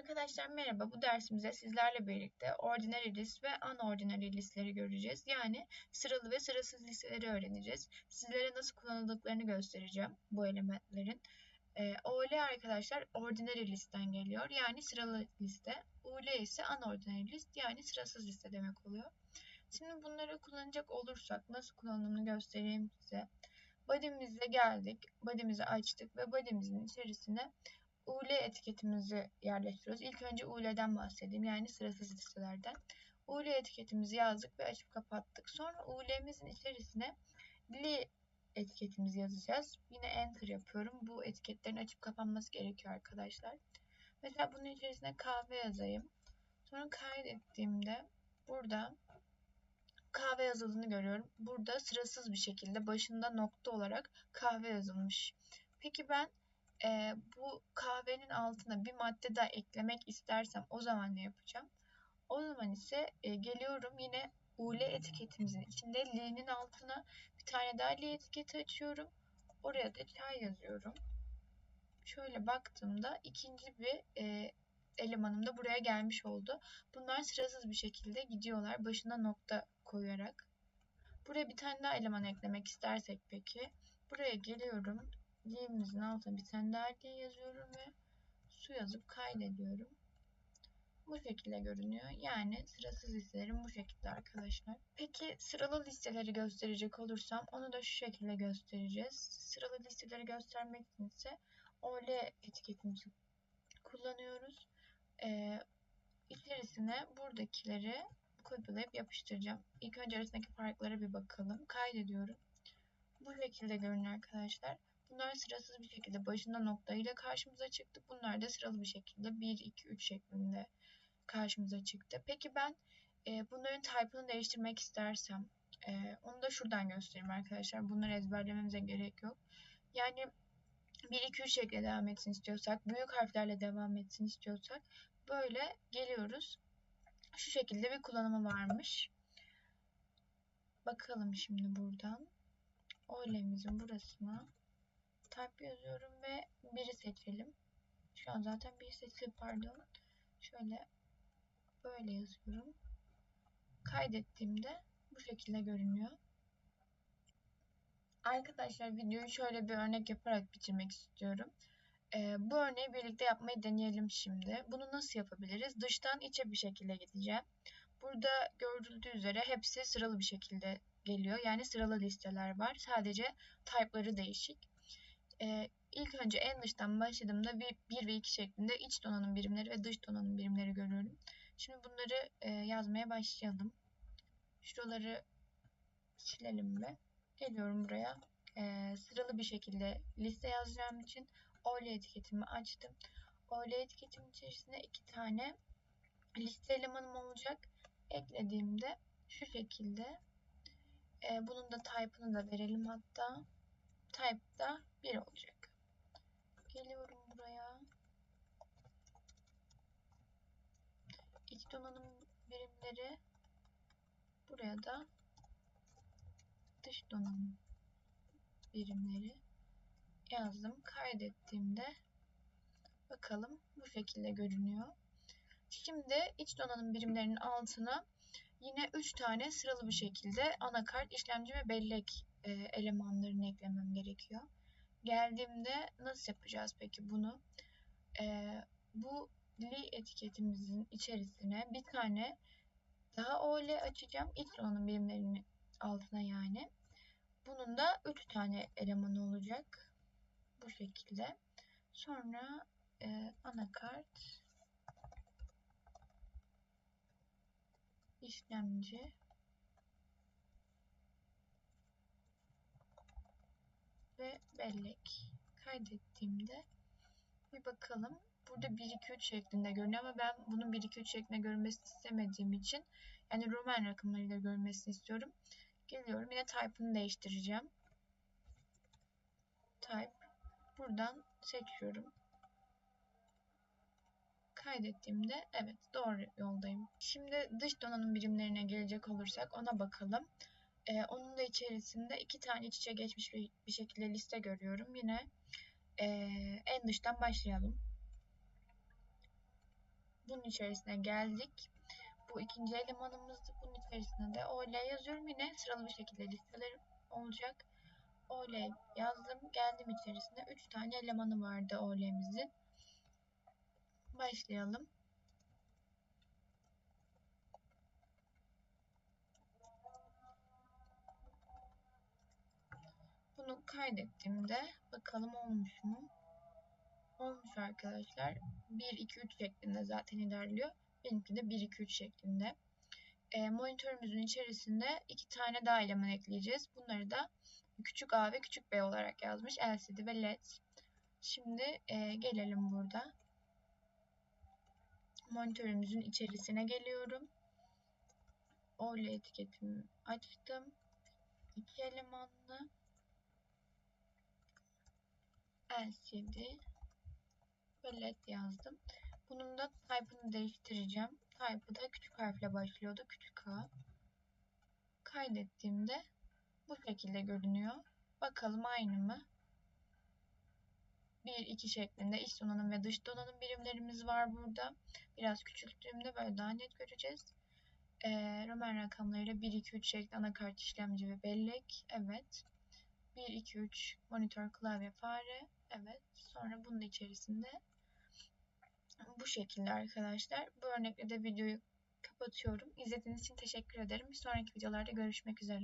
Arkadaşlar merhaba. Bu dersimizde sizlerle birlikte ordinary list ve unordinary listleri göreceğiz. Yani sıralı ve sırasız listeleri öğreneceğiz. Sizlere nasıl kullanıldıklarını göstereceğim bu elementlerin. Ee, OL arkadaşlar ordinary listten geliyor. Yani sıralı liste. UL ise unordinary list yani sırasız liste demek oluyor. Şimdi bunları kullanacak olursak nasıl kullanımını göstereyim size. Body'mizle geldik. Body'mizi açtık ve body'mizin içerisine UL etiketimizi yerleştiriyoruz. İlk önce UL'den bahsedeyim. Yani sırasız listelerden. UL etiketimizi yazdık ve açıp kapattık. Sonra UL'mizin içerisine li etiketimizi yazacağız. Yine enter yapıyorum. Bu etiketlerin açıp kapanması gerekiyor arkadaşlar. Mesela bunun içerisine kahve yazayım. Sonra kaydettiğimde burada kahve yazıldığını görüyorum. Burada sırasız bir şekilde başında nokta olarak kahve yazılmış. Peki ben e, bu kahvenin altına bir madde daha eklemek istersem o zaman ne yapacağım? O zaman ise e, geliyorum yine UL etiketimizin içinde L'nin altına bir tane daha L etiketi açıyorum. Oraya da çay yazıyorum. Şöyle baktığımda ikinci bir e, elemanım da buraya gelmiş oldu. Bunlar sırasız bir şekilde gidiyorlar başına nokta koyarak. Buraya bir tane daha eleman eklemek istersek peki. Buraya geliyorum. L'imizin altına bir tane L yazıyorum ve su yazıp kaydediyorum. Bu şekilde görünüyor. Yani sırasız listelerim bu şekilde arkadaşlar. Peki sıralı listeleri gösterecek olursam onu da şu şekilde göstereceğiz. Sıralı listeleri göstermek için ise OL etiketimizi kullanıyoruz. Ee, içerisine buradakileri kopyalayıp yapıştıracağım. İlk önce arasındaki farklara bir bakalım. Kaydediyorum. Bu şekilde görünüyor arkadaşlar. Bunlar sırasız bir şekilde başında nokta ile karşımıza çıktı. Bunlar da sıralı bir şekilde 1, 2, 3 şeklinde karşımıza çıktı. Peki ben e, bunların type'ını değiştirmek istersem e, onu da şuradan göstereyim arkadaşlar. Bunları ezberlememize gerek yok. Yani 1, 2, 3 şekilde devam etsin istiyorsak, büyük harflerle devam etsin istiyorsak böyle geliyoruz. Şu şekilde bir kullanımı varmış. Bakalım şimdi buradan. Olemizin burasına type yazıyorum ve biri seçelim. Şu an zaten bir seçili pardon. Şöyle böyle yazıyorum. Kaydettiğimde bu şekilde görünüyor. Arkadaşlar videoyu şöyle bir örnek yaparak bitirmek istiyorum. Ee, bu örneği birlikte yapmayı deneyelim şimdi. Bunu nasıl yapabiliriz? Dıştan içe bir şekilde gideceğim. Burada görüldüğü üzere hepsi sıralı bir şekilde geliyor. Yani sıralı listeler var. Sadece type'ları değişik. Ee, ilk önce en dıştan başladığımda bir 1 ve 2 şeklinde iç donanım birimleri ve dış donanım birimleri görüyorum. Şimdi bunları e, yazmaya başlayalım. Şuraları silelim ve geliyorum buraya. E, sıralı bir şekilde liste yazacağım için OL etiketimi açtım. OL etiketimin içerisinde iki tane liste elemanım olacak. Eklediğimde şu şekilde e, bunun da type'ını da verelim hatta. Type da 1 olacak. Geliyorum buraya. İç donanım birimleri buraya da dış donanım birimleri yazdım. Kaydettiğimde bakalım bu şekilde görünüyor. Şimdi iç donanım birimlerinin altına yine 3 tane sıralı bir şekilde anakart, işlemci ve bellek e, elemanlarını eklemem gerekiyor. Geldiğimde nasıl yapacağız peki bunu? E, bu li etiketimizin içerisine bir tane daha OL açacağım. Donanım birimlerinin altına yani. Bunun da 3 tane elemanı olacak. Bu şekilde. Sonra e, anakart işlemci ve bellek kaydettiğimde bir bakalım. Burada 1 2 3 şeklinde görünüyor ama ben bunun 1 2 3 şeklinde görünmesini istemediğim için yani Roman rakamlarıyla görünmesini istiyorum. Geliyorum yine type'ını değiştireceğim. Type buradan seçiyorum. Kaydettiğimde evet doğru yoldayım. Şimdi dış donanım birimlerine gelecek olursak ona bakalım. Ee, onun da içerisinde iki tane iç içe geçmiş bir, bir şekilde liste görüyorum. Yine e, en dıştan başlayalım. bunun içerisine geldik. Bu ikinci elemanımızdı. Bunun içerisine de OL yazıyorum. Yine sıralı bir şekilde listeler olacak. OL yazdım. Geldim içerisine. 3 tane elemanı vardı OL'mizin. Başlayalım. Kaydettiğimde bakalım olmuş mu? Olmuş arkadaşlar. 1, 2, 3 şeklinde zaten ilerliyor. Benimki de 1, 2, 3 şeklinde. E, monitörümüzün içerisinde iki tane daha eleman ekleyeceğiz. Bunları da küçük a ve küçük b olarak yazmış. LCD ve LED. Şimdi e, gelelim burada. Monitörümüzün içerisine geliyorum. OLED etiketimi açtım. İki elemanlı LCD ve LED yazdım. Bunun da type'ını değiştireceğim. Type'ı da küçük harfle başlıyordu. Küçük A. Kaydettiğimde bu şekilde görünüyor. Bakalım aynı mı? 1, 2 şeklinde iç donanım ve dış donanım birimlerimiz var burada. Biraz küçülttüğümde böyle daha net göreceğiz. Ee, Roman rakamlarıyla 1, 2, 3 şeklinde anakart işlemci ve bellek. Evet. 1, 2, 3 monitör, klavye, fare. Evet. Sonra bunun içerisinde bu şekilde arkadaşlar. Bu örnekle de videoyu kapatıyorum. İzlediğiniz için teşekkür ederim. Bir sonraki videolarda görüşmek üzere.